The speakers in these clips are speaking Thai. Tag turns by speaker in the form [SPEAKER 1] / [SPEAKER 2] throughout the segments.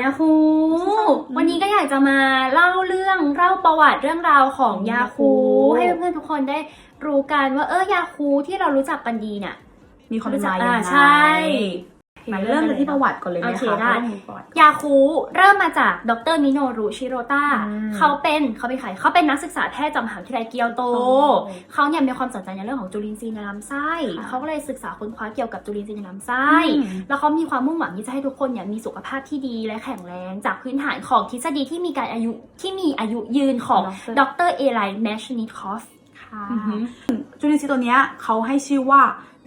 [SPEAKER 1] ยาคู วันนี้ก็อยากจะมาเล่าเรื่องเล่าประวัติเรื่องราวของยาคู
[SPEAKER 2] Yakult
[SPEAKER 1] ให้เพื่อนๆทุกคนได้รู้กันว่าเออยาคูที่เรารู้จักกันดีเนี่ย
[SPEAKER 2] มีความ
[SPEAKER 1] รู้จัก
[SPEAKER 2] หมายยังไง
[SPEAKER 1] อ่าใช่
[SPEAKER 2] มาเริ่มกันที่ประวัติก่อนเลยไหม
[SPEAKER 1] โอเค
[SPEAKER 2] คะ
[SPEAKER 1] ได้
[SPEAKER 2] เริ่มประวัติ
[SPEAKER 1] ยาคูเริ่มมาจากดรมิโนรุชิโรตะ
[SPEAKER 2] อืม
[SPEAKER 1] เขาเป็นเขาเป็นใครเขาเป็นนักศึกษาแพทย์จากมหาวิทยาลัยเกียวโต
[SPEAKER 2] โอ้
[SPEAKER 1] เขาเนี่ยมีความสนใจในเรื่องของจุลินทรีย์ในลำไส้
[SPEAKER 2] ค่ะ
[SPEAKER 1] เขาก็เลยศึกษาค้นคว้าเกี่ยวกับจุลินทรีย์ในลำไส้
[SPEAKER 2] อืม
[SPEAKER 1] แล้วเขามีความมุ่งหวังที่จะให้ทุกคนเนี่ยมีสุขภาพที่ดีและแข็งแรงจากพื้นฐานของทฤษฎีที่มีการอายุที่มีอายุยืนของดรเอไลแมชนิคอฟ
[SPEAKER 2] ค่ะจุลินทรีย์ตัวเนี้ยเขาให้ชื่อว่า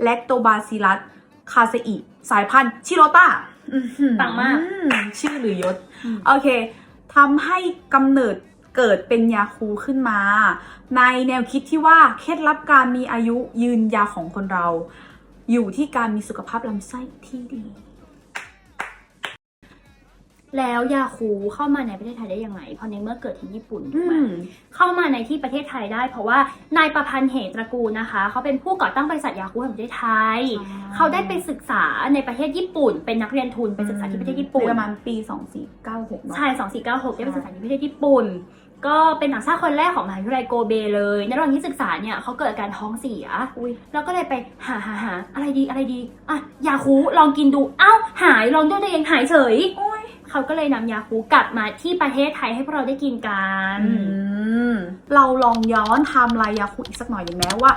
[SPEAKER 2] Lactobacillus casei สายพันธุ์ชิโรตา
[SPEAKER 1] ปังมาก
[SPEAKER 2] ชื่อหรือยศ
[SPEAKER 1] อืม
[SPEAKER 2] โอเคทำให้กำเนิดเกิดเป็นยาคูขึ้นมา ในแนวคิดที่ว่าเคล็ดลับการมีอายุยืนยาวของคนเรา อยู่ที่การมีสุขภาพลำไส้ที่ดี
[SPEAKER 1] แล้วยาคูเข้ามาในประเทศไทยได้ยังไงเพราะในเมื่อเกิดที่ญี่ปุ่นถู
[SPEAKER 2] อื
[SPEAKER 1] กไหม
[SPEAKER 2] ม
[SPEAKER 1] เข้ามาในที่ประเทศไทยได้ เพราะว่านายประพันธ์เหตตระกูลนะคะ เขาเป็นผู้ก่อตั้งบริษัทยาคูแห่งประเทศไทย
[SPEAKER 2] ใช่
[SPEAKER 1] เขาได้ไปศึกษาในประเทศญี่ปุ่น เป็นนักเรียนทุนไปศึกษาที่ประเทศญี่ปุ่น
[SPEAKER 2] ประมาณปี 2496เนาะ
[SPEAKER 1] ใช่2496ได้ไปศึกษาที่ประเทศญี่ปุ่นก็เป็นนักศึกษาคนแรกของมหาวิทยาลัยโกเบเลย ในระหว่างที่ศึกษาเนี่ยเขาเกิดอาการท้องเสีย
[SPEAKER 2] อุ้ย
[SPEAKER 1] แล้วก็เลยไปหาหาหาอะไรดีอะไรดี อะ ยาคูลองกินดู เอ้า หายลองด้วยตัวเองหายเฉย
[SPEAKER 2] โอ้ย
[SPEAKER 1] เขาก็เลยนำยาคูกลับมาที่ประเทศไทยให้พวกเราได้กินกัน
[SPEAKER 2] อืมเราลองย้อนไทม์ไลน์ยาคูอีกสักหน่อยดีไหมว่า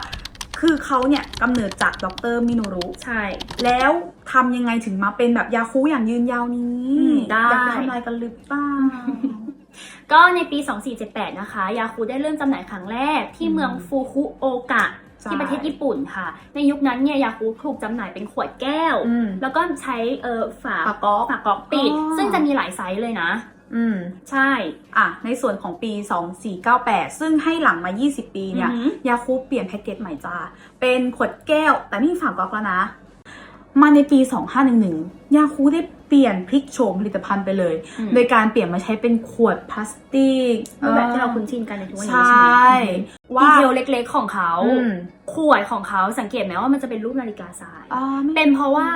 [SPEAKER 2] คือเขาเนี่ยกำเนิดจากดรมิโนรุ
[SPEAKER 1] ใช่
[SPEAKER 2] แล้วทำยังไงถึงมาเป็นแบบยาคูอย่างยืนยาวนี้
[SPEAKER 1] อืมได้
[SPEAKER 2] อยากจะทำลายกันหรือเปล่า
[SPEAKER 1] ก็ในปี 2478 นะคะ ยาคูได้เริ่มจำหน่ายครั้งแรกที่
[SPEAKER 2] อืม
[SPEAKER 1] เมืองฟูคุโอกะ
[SPEAKER 2] ใช่
[SPEAKER 1] ที่ประเทศญี่ปุ่นค่ะ ในยุคนั้นเนี่ยยาคูถูกจำหน่ายเป็นขวดแก้ว
[SPEAKER 2] อืม
[SPEAKER 1] แล้วก็ใช้เอ่อฝา
[SPEAKER 2] ปากก๊อก
[SPEAKER 1] ฝากก๊อกปิด
[SPEAKER 2] อ๋อ
[SPEAKER 1] ซึ่งจะมีหลายไซส์เลยนะ
[SPEAKER 2] อืม
[SPEAKER 1] ใช่
[SPEAKER 2] อะ ในส่วนของปี 2498 ซึ่งให้หลังมา 20 ปีเนี่ย
[SPEAKER 1] อือหือ
[SPEAKER 2] ยาคูเปลี่ยนแพ็กเกจใหม่จ้า เป็นขวดแก้ว แต่ไม่มีฝากก๊อกแล้วนะ มาในปี 2511 ยาคูได้ เปลี่ยนพลิกโฉมผลิตภัณฑ์ไปเลย
[SPEAKER 1] อืม
[SPEAKER 2] โดยการเปลี่ยนมาใช้เป็นขวดพลาสติก
[SPEAKER 1] รูปแบบที่เราคุ้นชินกันในทุกวัน
[SPEAKER 2] ใช
[SPEAKER 1] นี้ใช่ไหม่ดี
[SPEAKER 2] ว่า
[SPEAKER 1] เทลเล็กๆของเขา
[SPEAKER 2] อืม
[SPEAKER 1] ขวดของเขาสังเกตไหมว่ามันจะเป็นรูปนาฬิกาทราย
[SPEAKER 2] อ่าไม่
[SPEAKER 1] เป็นเพราะว่า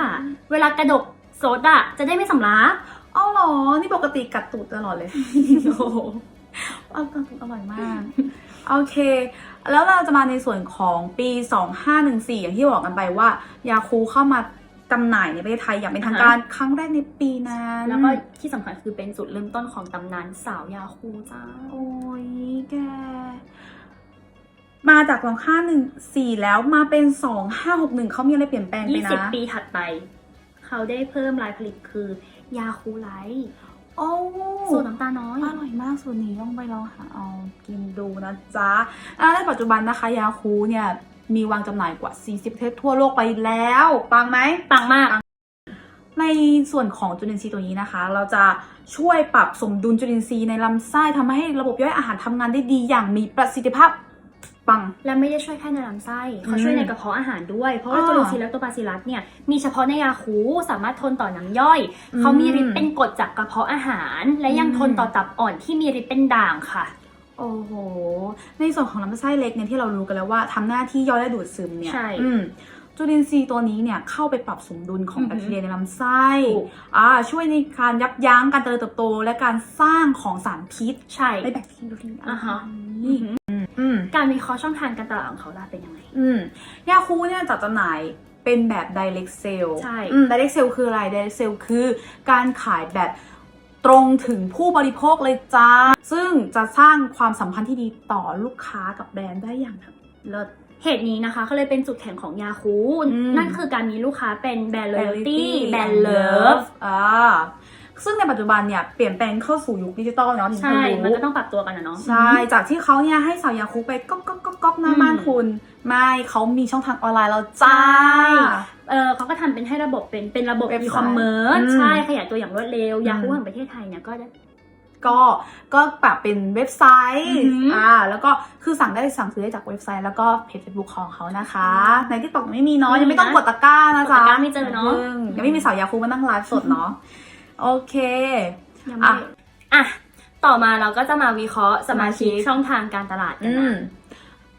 [SPEAKER 1] เวลากระดกโซดอะจะได้ไม่สำลัก
[SPEAKER 2] เอ้าเหรอ นี่ปกติกัดตูดตลอดเลย โอ้โหเอากัดตูดอร่อยมาก โอเค แล้วเราจะมาในส่วนของปี 2514 อย่างที่บอกกันไปว่า ยาคูเข้ามา จำหน่ายในประเทศไทยอย่างเป็นทางการครั้งแรกในปีนั้น
[SPEAKER 1] แล้วก็ที่สำคัญคือเป็นจุดเริ่มต้นของตำนานสาวยาคูจ้า
[SPEAKER 2] โอ้ยแก มาจาก2514แล้วมาเป็น2561เขามีอะไรเปลี่ยนแปลงไปนะ
[SPEAKER 1] 20 ปีถัดไป เขาได้เพิ่มรายผลิตคือยาคูไลท์
[SPEAKER 2] โอ้
[SPEAKER 1] สูตรน้ำตาลน้อย
[SPEAKER 2] อร่อยมากส่วนนี้ต้องไปลองหาเอากินดูนะจ๊ะอ่าในปัจจุบันนะคะยาคูเนี่ย มีวางจำหน่ายกว่า 40ประเทศทั่วโลกไปแล้ว ปังไหม
[SPEAKER 1] ปังมาก
[SPEAKER 2] ในส่วนของจุลินทรีย์ตัวนี้นะคะ เราจะช่วยปรับสมดุลจุลินทรีย์ในลำไส้ทำให้ระบบย่อยอาหารทำงานได้ดีอย่างมีประสิทธิภาพปัง
[SPEAKER 1] และไม่ได้ช่วยแค่ในลำไส้เขา
[SPEAKER 2] อืม
[SPEAKER 1] ช่วยในกระเพาะอาหารด้วย เพราะว่า
[SPEAKER 2] อ๋อ
[SPEAKER 1] จุลินทรีย์แลคโตบาซิลลัสเนี่ยมีเฉพาะในยาคูสามารถทนต่อน้ำย่อย
[SPEAKER 2] อืม
[SPEAKER 1] เขามีฤทธิ์เป็นกรดจากกระเพาะอาหาร และยัง
[SPEAKER 2] อืม
[SPEAKER 1] ทนต่อตับอ่อนที่มีฤทธิ์เป็นด่างค่ะ
[SPEAKER 2] โอ้โห ในส่วนของลำไส้เล็กเนี่ยที่เรารู้กันแล้วว่าทำหน้าที่ย่อยและดูดซึมเนี่ย
[SPEAKER 1] ใช่
[SPEAKER 2] อืมจุลินทรีย์ตัวนี้เนี่ยเข้าไปปรับสมดุลของ
[SPEAKER 1] อือ
[SPEAKER 2] แบ
[SPEAKER 1] หือ
[SPEAKER 2] คทีเรียในลำไส้
[SPEAKER 1] ถูก
[SPEAKER 2] อ่าช่วยในการยับยั้งการเจริญเติบโต และการสร้างของสารพิษ
[SPEAKER 1] ใช่
[SPEAKER 2] ในแบคทีเรีย
[SPEAKER 1] อ่าฮะ
[SPEAKER 2] อืมอืม
[SPEAKER 1] การวิเคราะห์ช่องทางการตลาดของเขาล่ะเป็นยังไง
[SPEAKER 2] อืมยาคูเนี่ยจัดจำหน่ายเป็นแบบ direct sale
[SPEAKER 1] ใช่
[SPEAKER 2] อืม direct sale คืออะไร direct sale คือการขายแบบ ตรงถึงผู้บริโภคเลยจ้า ซึ่งจะสร้างความสัมพันธ์ที่ดีต่อลูกค้ากับแบรนด์ได้อย่างแบบเลิศ
[SPEAKER 1] เหตุนี้นะคะก็เลยเป็นจุดแข็งของยาคู
[SPEAKER 2] อืม
[SPEAKER 1] นั่นคือการมีลูกค้าเป็นแบรนด์ loyalty
[SPEAKER 2] Loyalty
[SPEAKER 1] แบรนด์ love
[SPEAKER 2] อ่า ซึ่งในปัจจุบันเนี่ยเปลี่ยนแปลงเข้าสู่ยุคดิจิตอลแล้วที่
[SPEAKER 1] ใช่
[SPEAKER 2] คุณ
[SPEAKER 1] มัน
[SPEAKER 2] รู้
[SPEAKER 1] ก็ต้องปรับตัวกันนะเนาะ
[SPEAKER 2] ใช่ จากที่เขาเนี่ยให้สาวยาคูไปก๊อกก๊อกก๊อกก๊อกหน้า
[SPEAKER 1] อืม
[SPEAKER 2] บ้านคุณ ไม่เขามีช่องทางออนไลน์แล้วจ้า
[SPEAKER 1] ใช่เออเขาก็ทำเป็นให้ระบบเป็นเป็นระบบ
[SPEAKER 2] เว็บไซต์
[SPEAKER 1] e-commerce
[SPEAKER 2] อืม
[SPEAKER 1] ใช่ขยายตัวอย่างรวดเร็ว
[SPEAKER 2] อืม
[SPEAKER 1] ยาคูแห่งประเทศไทยเนี่ยก็ได้
[SPEAKER 2] ก็ก็ปรับเป็นเว็บไซต์
[SPEAKER 1] อือหืออ่
[SPEAKER 2] อ่าแล้วก็คือสั่งได้สั่งซื้อได้จากเว็บไซต์แล้วก็เพจเฟซบุ๊กของเขานะคะ ในที่ตอกไม่มีเนาะ
[SPEAKER 1] ไม่มี
[SPEAKER 2] ยังไม่ต้อง
[SPEAKER 1] นะ
[SPEAKER 2] กดตะกร้านะจ๊ะ
[SPEAKER 1] กดตะกร้าไม่เจอเนอะ
[SPEAKER 2] พิ่งยังไม่มีสาวยาคูมานั่งไลฟ์สดเนาะ โอเค
[SPEAKER 1] ยังไม่
[SPEAKER 2] อะ
[SPEAKER 1] อะ ต่อมาเราก็จะมาวิเคราะห์สมาชิก
[SPEAKER 2] สมาชิก
[SPEAKER 1] ช่องทางการตลาดกัน
[SPEAKER 2] อื
[SPEAKER 1] นะ
[SPEAKER 2] ม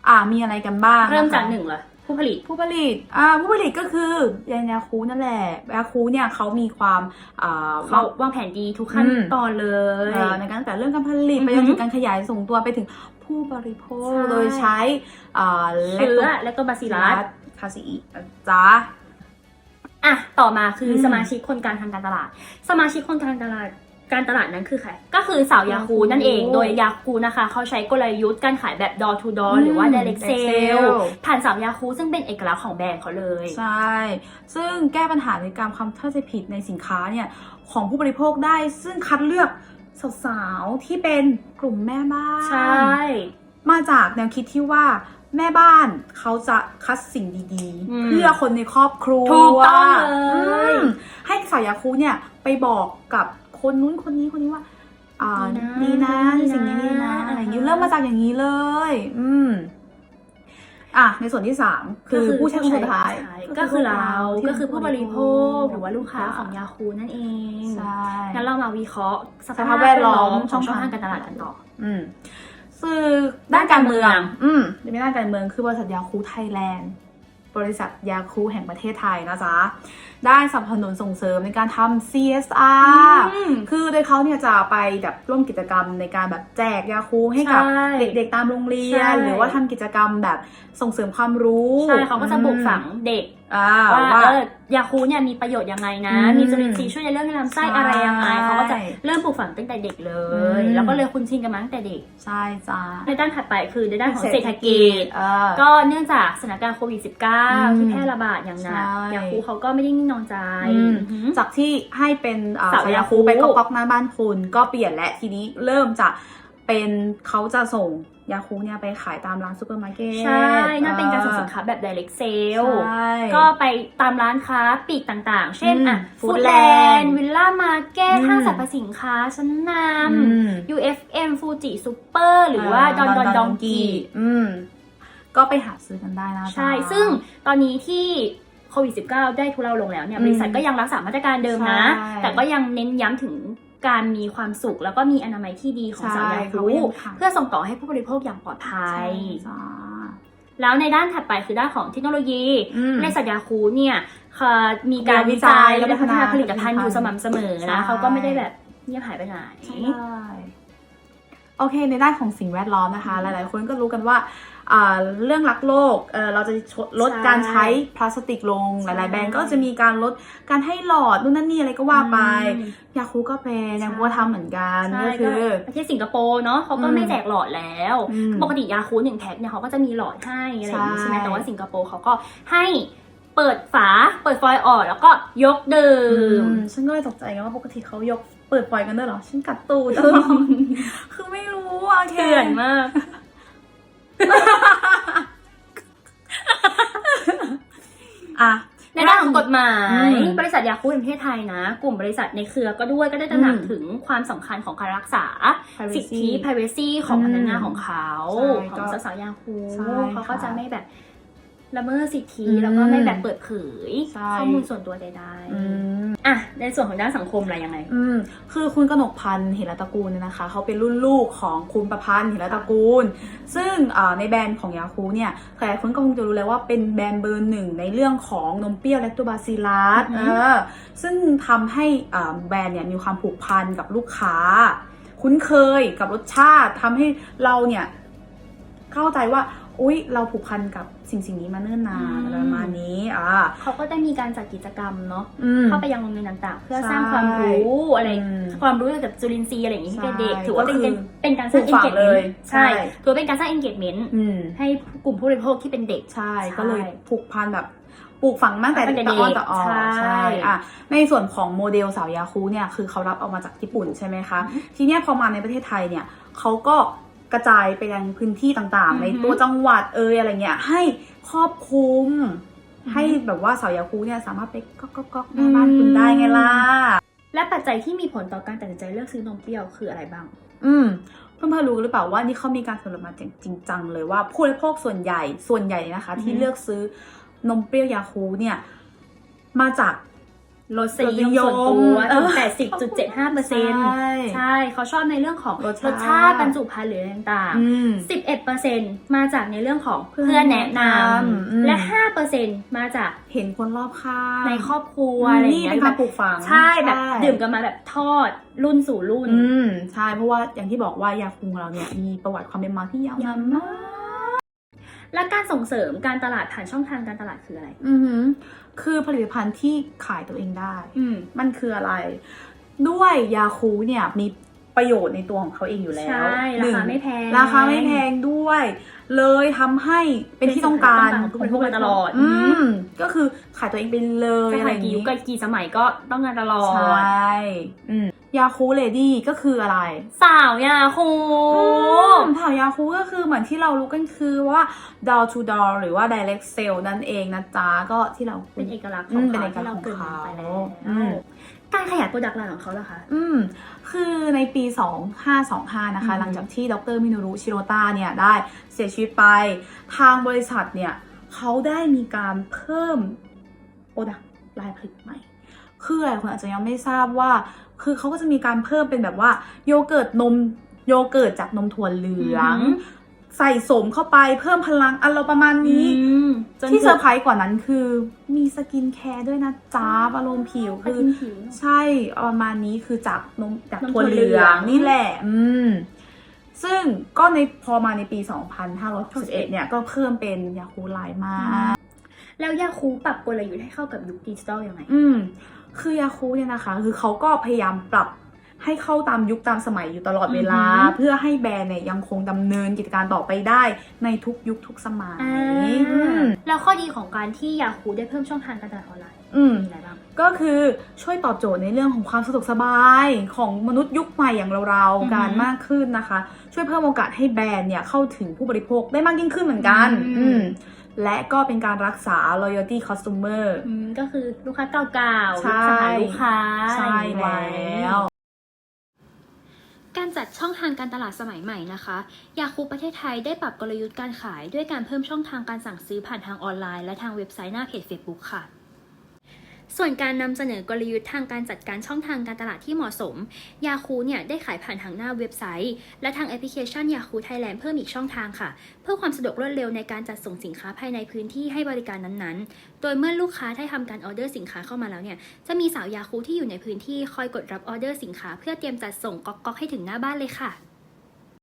[SPEAKER 2] อ่ามีอะไรกันบ้างนะคะ
[SPEAKER 1] เริ่มจากหนึ่งเลยผู้ผลิต
[SPEAKER 2] ผู้ผลิตอ่าผู้ผลิตก็คือยันยาคูนั่นแหละยาคูเนี่ยเขามีความอ่า
[SPEAKER 1] เขาวางแผนดีทุกขั้น
[SPEAKER 2] อืม
[SPEAKER 1] ตอนเลย
[SPEAKER 2] เอ่อในการตั้งแต่เรื่องการผลิต
[SPEAKER 1] อือ
[SPEAKER 2] ไป
[SPEAKER 1] ฮึ
[SPEAKER 2] จนถึงการขยายส่งตัวไปถึงผู้บริโภค
[SPEAKER 1] ใช่
[SPEAKER 2] โดยใช้อ่า
[SPEAKER 1] เชื้อและตัวบาซิลัส
[SPEAKER 2] คาซีอิจ้า
[SPEAKER 1] อะต่อมาคืออ
[SPEAKER 2] ม
[SPEAKER 1] สมาชิกคนกลางทางการตลาด สมาชิกคนกลางตลาดการตลาดนั้นคือใคร ก็คือสาวยาคู
[SPEAKER 2] ยาคู
[SPEAKER 1] นั่นเอง โดยยาคูนะคะ เขาใช้กลยุทธ์การขายแบบ door to door
[SPEAKER 2] อืม
[SPEAKER 1] หรือว่า direct
[SPEAKER 2] direct
[SPEAKER 1] sale
[SPEAKER 2] sale
[SPEAKER 1] ผ่านสาวยาคูซึ่งเป็นเอกลักษณ์ของแบรนด์เขาเลย
[SPEAKER 2] ใช่ ซึ่งแก้ปัญหาในการความเข้าใจผิดในสินค้าเนี่ย ของผู้บริโภคได้ ซึ่งคัดเลือกสาวๆที่เป็นกลุ่มแม่บ้าน
[SPEAKER 1] ใช่
[SPEAKER 2] มาจากแนวคิดที่ว่า แม่บ้านเขาจะคัดสิ่งดี
[SPEAKER 1] อื
[SPEAKER 2] ๆ
[SPEAKER 1] ม
[SPEAKER 2] เพื่อคนในครอบครัว
[SPEAKER 1] ถูกต้องเลย
[SPEAKER 2] อืมให้สาวยาคูเนี่ยไปบอกกับคนนู้นคนนี้คนนี้ว่าอ่า
[SPEAKER 1] ดี
[SPEAKER 2] ดี
[SPEAKER 1] นะ
[SPEAKER 2] นะ
[SPEAKER 1] ดีนะ
[SPEAKER 2] สิ่งนี้ดีนะอะไรอย่างนี้
[SPEAKER 1] อ่าฮะ
[SPEAKER 2] เริ่มมาจากอย่างนี้เลย อืมอะในส่วนที่สามคือผู้ใช้คนสุดท้าย
[SPEAKER 1] ใช่ก็คือเรา
[SPEAKER 2] ที่
[SPEAKER 1] ก็คือผู้บริโภคหรือว่าลูกค้าของยาคูนั่นเอง
[SPEAKER 2] ใช่
[SPEAKER 1] งั้นเรามาวิเคราะห์ส
[SPEAKER 2] สภาพแวดล้อม
[SPEAKER 1] ของช่อง
[SPEAKER 2] ช่อง
[SPEAKER 1] ทา
[SPEAKER 2] ทางง
[SPEAKER 1] การตลาดกันต่อ
[SPEAKER 2] อืม สื่อด้านการเมือง
[SPEAKER 1] ด้านการเมือง
[SPEAKER 2] อืมในด้านการเมืองคือบริษัทยาคูไทยแลนด์ บริษัทยาคูแห่งประเทศไทยนะจ๊ะ ได้สนับสนุนส่งเสริมในการทำ CSR
[SPEAKER 1] อืม
[SPEAKER 2] คือโดยเขาเนี่ยจะไปแบบร่วมกิจกรรมในการแบบแจกยาคูให้กับ
[SPEAKER 1] ใช่
[SPEAKER 2] เด็กๆตามโรงเรีย
[SPEAKER 1] ใช่
[SPEAKER 2] นหรือว่าทำกิจกรรมแบบส่งเสริมความรู้
[SPEAKER 1] ใช่เขาก็จะปลูกฝังเด็ก
[SPEAKER 2] อ่า
[SPEAKER 1] ว่า
[SPEAKER 2] ว่า
[SPEAKER 1] เออยาคูเนี่ยมีประโยชน์ยังไงนะ
[SPEAKER 2] อืม
[SPEAKER 1] มีจุลินทรีย์ช่วยในเรื่องลำไส้
[SPEAKER 2] ใช่
[SPEAKER 1] อะไรยังไงเขาก็จะเริ่มปลูกฝังตั้งแต่เด็กเลย
[SPEAKER 2] อืม
[SPEAKER 1] แล้วก็เลยคุ้นชินกันมาตั้งแต่เด็ก
[SPEAKER 2] ใช่จ้า
[SPEAKER 1] ในด้านถัดไปคือในด้านของเศรษฐกิจ
[SPEAKER 2] เออ
[SPEAKER 1] ก็เนื่องจากสถานการณ์โควิด
[SPEAKER 2] อืม
[SPEAKER 1] -19 ที่แพร่ระบาดอย่างหนัก
[SPEAKER 2] ใช่
[SPEAKER 1] ยาคูเขาก็ไม่ได้นิ่งนอนใจ
[SPEAKER 2] อืม
[SPEAKER 1] อือหือ
[SPEAKER 2] จากที่ให้เป็นอ่า
[SPEAKER 1] สาวยาย
[SPEAKER 2] สาา
[SPEAKER 1] คู
[SPEAKER 2] คูไปก๊อกๆหน้าบ้านคุณก็เปลี่ยนและทีนี้เริ่มจะเป็นเขาจะส่ง ยาคูเนี่ยไปขายตามร้านซูเปอร์มาร์เก็ต
[SPEAKER 1] ใช่ นั่นเป็นการส่งสินค้าแบบ direct sale
[SPEAKER 2] ใช่
[SPEAKER 1] ก็ไปตามร้านค้าปลีกต่างๆ เช่น
[SPEAKER 2] อืม
[SPEAKER 1] อะ
[SPEAKER 2] Foodland
[SPEAKER 1] Foodland วิลล่ามาร์เก็ต
[SPEAKER 2] อืม
[SPEAKER 1] ห้างสรรพสินค้าชั้นน
[SPEAKER 2] อืมำ
[SPEAKER 1] UFM Fuji Super หรือว่าดอนดอนดองกี
[SPEAKER 2] อืมก็ไปหาซื้อกันได้นะจ๊ะ
[SPEAKER 1] ใช่ ซึ่งตอนนี้ที่โควิด -19 ได้ทุเลาลงแล้วเนี่ย
[SPEAKER 2] อืม
[SPEAKER 1] บริษัทก็ยังรักษามาตรการเดิมนะ
[SPEAKER 2] ใช่
[SPEAKER 1] แต่ก็ยังเน้นย้ำถึง การมีความสุขแล้วก็มีอนามัยที่ดีของ
[SPEAKER 2] ใช่
[SPEAKER 1] สาวยา
[SPEAKER 2] เขา
[SPEAKER 1] คู
[SPEAKER 2] ยังทำ
[SPEAKER 1] เพื่อส่งต่อให้ผู้บริโภคอย่างปลอดภัย
[SPEAKER 2] จ้า
[SPEAKER 1] แล้วในด้านถัดไปคือด้านของเทคโนโลยี
[SPEAKER 2] อืม
[SPEAKER 1] ในสัญญาคูเนี่ยเอ่อมีการ
[SPEAKER 2] มี
[SPEAKER 1] วิจัย
[SPEAKER 2] วิจัย
[SPEAKER 1] และพัฒนา
[SPEAKER 2] และพัฒนา
[SPEAKER 1] ผลิตภัณฑ์อยู่สม่ำเสมอ
[SPEAKER 2] ใช่
[SPEAKER 1] นะเขาก็ไม่ได้แบบเงียบหายไปไหน
[SPEAKER 2] ใช่ โอเค ในด้านของสิ่งแวดล้อมนะคะ หลายๆ คนก็รู้กันว่าอ่าเรื่องรักโลกเอ่อเราจะลด
[SPEAKER 1] ใช่
[SPEAKER 2] การใช้พลาสติกลง หลาย ๆ แบรนด์ก็จะมีการลดการให้หลอดนู่นนั่นนี่อะไรก็ว่าไป
[SPEAKER 1] อืม
[SPEAKER 2] ยาคูก็เป็น
[SPEAKER 1] ใช่
[SPEAKER 2] ยาคูก็ทำเหมือนกัน
[SPEAKER 1] ใช่
[SPEAKER 2] ก็คือ
[SPEAKER 1] ประเทศสิงคโปร์เนาะเขาก็
[SPEAKER 2] อืม
[SPEAKER 1] ไม่แจกหลอดแล้ว
[SPEAKER 2] อืม
[SPEAKER 1] ปกติยาคูหนึ่งแพ็คเนี่ยเขาก็จะมีหลอดให้อะไรอย่างนี้
[SPEAKER 2] ใช่
[SPEAKER 1] ใช่ไหมแต่ว่าสิงคโปร์เขาก็ให้เปิดฝาเปิดฟอยล์ออกแล้วก็ยกดื่
[SPEAKER 2] อื
[SPEAKER 1] ม
[SPEAKER 2] มฉันก็เลยตกใจไงว่าปกติเขายก เปิดปล่อยกันด้วยเหรอ ฉันกัดตูดตลอดคือไม่รู้อะโอเค
[SPEAKER 1] เถื่อนมาก
[SPEAKER 2] อะ
[SPEAKER 1] ในด้านของกฎหมาย
[SPEAKER 2] อืม
[SPEAKER 1] บริษัทยาคูแห่งประเทศไทยนะ กลุ่มบริษัทในเครือก็ด้วยก็ได้ตระหนัก
[SPEAKER 2] อืม
[SPEAKER 1] ถึงความสำคัญของการรักษา
[SPEAKER 2] Privacy
[SPEAKER 1] สิทธิ privacy ของพนักงานของเขา
[SPEAKER 2] ใช่
[SPEAKER 1] ของ
[SPEAKER 2] ก็
[SPEAKER 1] สาวๆยาคู
[SPEAKER 2] ใช่
[SPEAKER 1] เขาก็
[SPEAKER 2] ค่ะ
[SPEAKER 1] จะไม่แบบละเมิดสิทธิ
[SPEAKER 2] อืม
[SPEAKER 1] แล้วก็ไม่แบบเปิดเผย
[SPEAKER 2] ใช่
[SPEAKER 1] ข้อมูลส่วนตัวใด
[SPEAKER 2] อืม
[SPEAKER 1] ๆ อะในส่วนของด้านสังคมอะไรยังไง
[SPEAKER 2] อืมคือคุณกนกพันธ์เหรัตตระกูลเนี่ยนะคะ เขาเป็นรุ่นลูกของคุณประพันธ์เหรัตตระกูล ซึ่งอ่าในแบรนด์ของยาคูเนี่ยหลายคนก็คงจะรู้แล้วว่าเป็นแบรนด์เบอร์หนึ่งในเรื่องของนมเปรี้ยวแลคโตบาซิลลัส
[SPEAKER 1] อื
[SPEAKER 2] เอ
[SPEAKER 1] อฮึ
[SPEAKER 2] อซึ่งทำให้อ่าแบรนด์เนี่ยมีความผูกพันกับลูกค้า คุ้นเคยกับรสชาติทำให้เราเนี่ยเข้าใจว่า อุ๊ย เราผูกพันกับสิ่งสิ่งนี้มาเนิ่นนานอะไรประมาณนี้อ่า
[SPEAKER 1] เขาก็ได้มีการจัดกิจกรรมเนาะ
[SPEAKER 2] อืม
[SPEAKER 1] เข้าไปยังโรงเรียนต่างๆ เพื่อ
[SPEAKER 2] ใช่
[SPEAKER 1] สร้างความรู้อะไร
[SPEAKER 2] อืม
[SPEAKER 1] ความรู้เกี่ยวกับจุลินทรีย์อะไรอย่างนี้ให้เด็ก
[SPEAKER 2] ใช่
[SPEAKER 1] ๆถือว่าเป็น
[SPEAKER 2] ก็คือ
[SPEAKER 1] เป็นการสร้าง
[SPEAKER 2] ปลูกฝัง
[SPEAKER 1] engagement
[SPEAKER 2] เลย
[SPEAKER 1] ใช่
[SPEAKER 2] ใช่
[SPEAKER 1] ถือว่าเป็นการสร้าง engagement
[SPEAKER 2] อืม
[SPEAKER 1] ให้กลุ่มผู้บริโภคที่เป็นเด็ก
[SPEAKER 2] ใช่
[SPEAKER 1] ใช่
[SPEAKER 2] ก็เลยผูกพันแบบปลูกฝังตั้งแต่
[SPEAKER 1] ตั้งแต่
[SPEAKER 2] ตะอ้อน
[SPEAKER 1] เด็ก
[SPEAKER 2] ตะออ
[SPEAKER 1] ใช่
[SPEAKER 2] ใช่อะในส่วนของโมเดลสาวยาคูเนี่ยคือเขารับเอามาจากญี่ปุ่นใช่ไหมคะ
[SPEAKER 1] อือฮึ
[SPEAKER 2] ทีเนี้ยพอมาในประเทศไทยเนี่ยเขาก็ กระจายไปยังพื้นที่ต่าง
[SPEAKER 1] อือฮึ
[SPEAKER 2] ๆในตัวจังหวัดเอยอะไรเงี้ยให้ครอบคลุม
[SPEAKER 1] อือฮึ
[SPEAKER 2] ให้แบบว่าสาวยาคูเนี่ยสามารถไปก๊อกก๊อกก๊อกหน้าบ้านคุณได้ไงล่ะ
[SPEAKER 1] และปัจจัยที่มีผลต่อการตัดสินใจเลือกซื้อนมเปรี้ยวคืออะไรบ้าง
[SPEAKER 2] อืมเพื่อนๆรู้หรือเปล่าว่านี่เขามีการสำรวจมาจริงจังเลยว่าผู้บริโภคส่วนใหญ่ส่วนใหญ่นะคะ
[SPEAKER 1] อือฮึ
[SPEAKER 2] ที่เลือกซื้อนมเปรี้ยวยาคูเนี่ยมาจาก
[SPEAKER 1] รสนิยมส่วนตัวถึง80.75เปอร์เซ็นต์
[SPEAKER 2] ใช่
[SPEAKER 1] ใช่เขาชอบในเรื่องของ
[SPEAKER 2] ร
[SPEAKER 1] ร
[SPEAKER 2] ส
[SPEAKER 1] ส
[SPEAKER 2] ชาติ
[SPEAKER 1] ชาติบรรจุภัณฑ์หรืออะไรต่าง
[SPEAKER 2] อืม
[SPEAKER 1] ๆ11เปอร์เซ็นต์มาจากในเรื่องของ
[SPEAKER 2] เพื่
[SPEAKER 1] เพื่
[SPEAKER 2] อ
[SPEAKER 1] อนนแนะน
[SPEAKER 2] อืมำ
[SPEAKER 1] และ5เปอร์เซ็นต์มาจาก
[SPEAKER 2] เห็นคนรอบข้าง
[SPEAKER 1] ในครอบครัวอะไรอย่าง
[SPEAKER 2] นี่
[SPEAKER 1] เงี้
[SPEAKER 2] เป็น
[SPEAKER 1] ย
[SPEAKER 2] การปลูกฝัง
[SPEAKER 1] ใช่แบบดื่มกันมาแบบทอดรุ่นสู่รุ่น
[SPEAKER 2] อืมใช่เพราะว่าอย่างที่บอกว่ายาคุงเราเนี่ยมีประวัติความเป็นมาที่ยาวนานมาก
[SPEAKER 1] และการส่งเสริมการตลาดผ่านช่องทางการตลาดคืออะไร
[SPEAKER 2] อือหือคือผลิตภัณฑ์ที่ขายตัวเองได้
[SPEAKER 1] อืม
[SPEAKER 2] มันคืออะไร ด้วยยาคูเนี่ยมี ประโยชน์ในตัวของเขาเองอยู่แล้ว
[SPEAKER 1] ใช่
[SPEAKER 2] ห
[SPEAKER 1] รา
[SPEAKER 2] นึ่ง
[SPEAKER 1] คาไม่แพง
[SPEAKER 2] ราคาไม่แพงด้วย เลยทำให้เป็นที่ต้องการ
[SPEAKER 1] เป็นที่ต้องการของผู้บริโภคมาตลอด
[SPEAKER 2] อืมก็คือขายตัวเองไปเลย
[SPEAKER 1] จะ
[SPEAKER 2] อะไร
[SPEAKER 1] ขาย
[SPEAKER 2] อย่าง
[SPEAKER 1] กี่ยุค
[SPEAKER 2] นี้
[SPEAKER 1] กับกี่สมัยก็ต้องงานตลอด
[SPEAKER 2] ใช่อืมยาคูเลดี้ก็คืออะไร
[SPEAKER 1] สาวยาคู
[SPEAKER 2] ถามยาคูก็คือเหมือนที่เรารู้กันคือว่า door to door หรือว่า direct sale นั่นเองนะจ๊ะก็ที่เรา
[SPEAKER 1] เป็นเอกลักษณ์ข
[SPEAKER 2] อื
[SPEAKER 1] อง
[SPEAKER 2] มเป็น
[SPEAKER 1] เขา
[SPEAKER 2] เอกลั
[SPEAKER 1] ที่
[SPEAKER 2] กษ
[SPEAKER 1] เรา
[SPEAKER 2] ณ์ของ
[SPEAKER 1] เกิดมา
[SPEAKER 2] เขา
[SPEAKER 1] ไปแล้ว
[SPEAKER 2] อืม
[SPEAKER 1] การขยายโปรดักต์ไลน์ของเขาล่ะคะ
[SPEAKER 2] อืม คือในปี 2525 นะคะ
[SPEAKER 1] อืม
[SPEAKER 2] หลังจากที่ดรมิโนรุชิโรตาเนี่ย ได้เสียชีวิตไป ทางบริษัทเนี่ย เขาได้มีการเพิ่มโปรดักต์ลายผลิตใหม่ คือหลายคนอาจจะยังไม่ทราบว่า คือเขาก็จะมีการเพิ่มเป็นแบบว่าโยเกิร์ตนมโยเกิร์ตจากนมถั่วเหลือง
[SPEAKER 1] อืม
[SPEAKER 2] ใส่สมเข้าไปเพิ่มพลังอะไรประมาณนี้
[SPEAKER 1] อืมจน
[SPEAKER 2] ที่เซอร์ไพรส์กว่านั้นคือ มีสกินแคร์ด้วยนะจ๊ะอารมณ์ผิว
[SPEAKER 1] คื
[SPEAKER 2] คืออ
[SPEAKER 1] ผิว
[SPEAKER 2] ใช่ประมาณนี้คือจากนมจาก
[SPEAKER 1] นมถั่
[SPEAKER 2] ถั่ว
[SPEAKER 1] ว
[SPEAKER 2] เห
[SPEAKER 1] เหลื
[SPEAKER 2] ลือ
[SPEAKER 1] องง
[SPEAKER 2] นี่แหละ อืม ซึ่งก็ในพอมาในปี 2561 เนี่ยก็เพิ่มเป็นยาคูไลน์มา
[SPEAKER 1] แล้วยาคูปรับกลยุทธ์ให้เข้ากับยุคดิจิตอลยังไง
[SPEAKER 2] อืม คือยาคูเนี่ยนะคะ คือเขาก็พยายามปรับ ให้เข้าตามยุคตามสมัยอยู่ตลอดเวลา
[SPEAKER 1] อือหือ
[SPEAKER 2] เพื่อให้แบรนด์เนี่ยยังคงดำเนินกิจการต่อไปได้ในทุกยุคทุกสมัย
[SPEAKER 1] อ่า
[SPEAKER 2] อืม
[SPEAKER 1] แล้วข้อดีของการที่ยาคูได้เพิ่มช่องทางการตลาดออนไลน์
[SPEAKER 2] อืม
[SPEAKER 1] มีอะไรบ้าง
[SPEAKER 2] ก็คือช่วยตอบโจทย์ในเรื่องของความสะดวกสบายของมนุษย์ยุคใหม่อย่างเรา
[SPEAKER 1] อือหือ
[SPEAKER 2] ๆการมากขึ้นนะคะ ช่วยเพิ่มโอกาสให้แบรนด์เนี่ยเข้าถึงผู้บริโภคได้มากยิ่งขึ้นเหมือนกัน
[SPEAKER 1] อืม
[SPEAKER 2] อืมและก็เป็นการรักษา loyalty customer
[SPEAKER 1] อืมก็คือลูกค้าเก่าๆ
[SPEAKER 2] ใช่
[SPEAKER 1] ลูกสหาลูกค้า
[SPEAKER 2] ใช่
[SPEAKER 1] อะไร
[SPEAKER 2] แล้ว
[SPEAKER 3] การจัดช่องทางการตลาดสมัยใหม่นะคะยาคูประเทศไทยได้ปรับกลยุทธ์การขาย ด้วยการเพิ่มช่องทางการสั่งซื้อผ่านทางออนไลน์และทางเว็บไซต์หน้าเพจ Facebook ค่ะ ส่วนการนำเสนอกลยุทธ์ทางการจัดการช่องทางการตลาดที่เหมาะสมยาคูเนี่ยได้ขายผ่านทางหน้าเว็บไซต์ และทางแอปพลิเคชันยาคูไทยแลนด์เพิ่มอีกช่องทางค่ะ เพื่อความสะดวกรวดเร็วในการจัดส่งสินค้าภายในพื้นที่ให้บริการนั้นๆ โดยเมื่อลูกค้าได้ทำการออเดอร์สินค้าเข้ามาแล้วเนี่ยจะมีสาวยาคูที่อยู่ในพื้นที่คอยกดรับออเดอร์สินค้า เพื่อเตรียมจัดส่งก๊อกๆให้ถึงหน้าบ้านเลยค่ะ